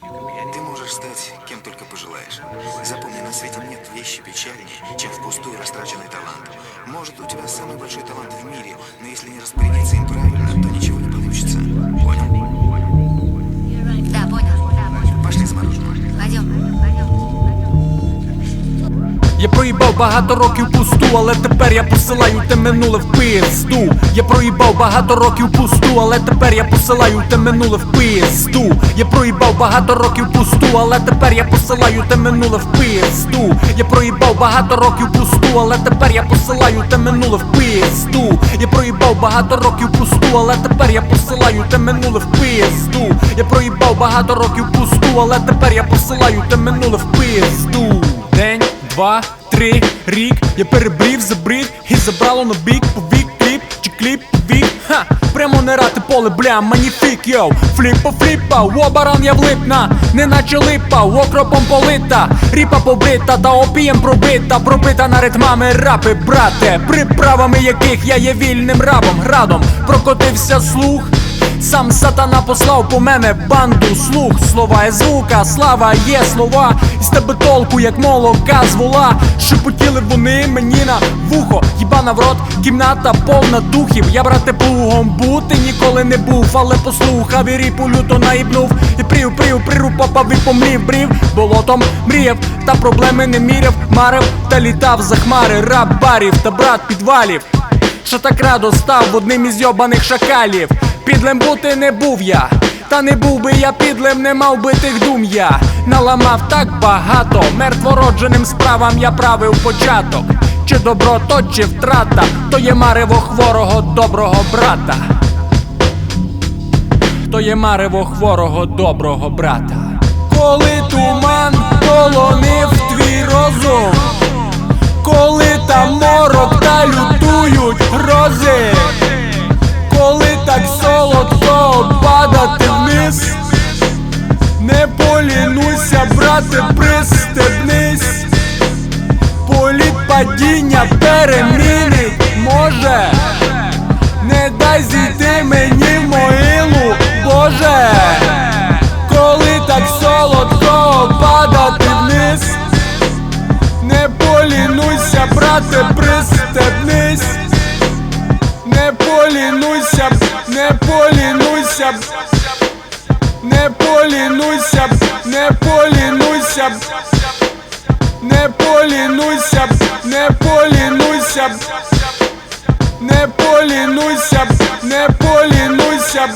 Ты можешь стать кем только пожелаешь. Запомни, на свете нет вещи печальнее, чем впустую растраченный талант. Может, у тебя самый большой талант в мире, но если не распорядиться им правильно, Я проїбав багато років пусту, але тепер я посилаю те минуле в пизду. Я проїбав багато років пусту, але тепер я посилаю те минуле в пизду. Я проїбав багато років пусту, але тепер я посилаю те минуле в пизду. Я проїбав багато років пусту, але тепер я посилаю те минуле в пизду. Я проїбав багато років пусту, але тепер я посилаю те минуле в пизду. Я проїбав багато років пусту, але тепер я посилаю те минуле в пизду. День, два, три, рік, я перебрів, забрів і забрало на бік, повік, кліп, чи кліп, повік, ха, прямо не рати поле, бля, маніфік, йоу, фліпа, фліпа, во баран я влипна, неначе липа, окропом полита, ріпа побрита, та опієм пробита, пробита на ритмами рапи, брате, приправами яких я є вільним рабом, градом, прокотився слух. Сам сатана послав по мене банду слух, слова є звука, слава є слова, і з тебе толку, як молока з вола. Шепотіли вони мені на вухо, їбана в рот, кімната повна духів. Я брате плугом бути ніколи не був, але послухав і ріпу люто наїбнув. І прів, прів, приру попав і помрів, брів, болотом мріяв, та проблеми не міряв, марив та літав за хмари, раб барів та брат підвалів. Що так радо став одним із йобаних шакалів Підлим бути не був я. Та не був би я підлим, не мав би тих дум я. Наламав так багато Мертвородженим справам я правив початок. Чи добро, то чи втрата То є марево хворого доброго брата. То є марево хворого доброго брата. Коли туман полонив полінуйся, брате, пристебнись, політ падіння перемінить може, не дай зійти мені в могилу, Боже, коли так солодко падати вниз. Не полінуйся, брате, пристебнись, не полінуйся, не полінуйся, полінуйся, не полінуйся, не полінуйся, не полінуйся, не полінуйся, не полінуйся.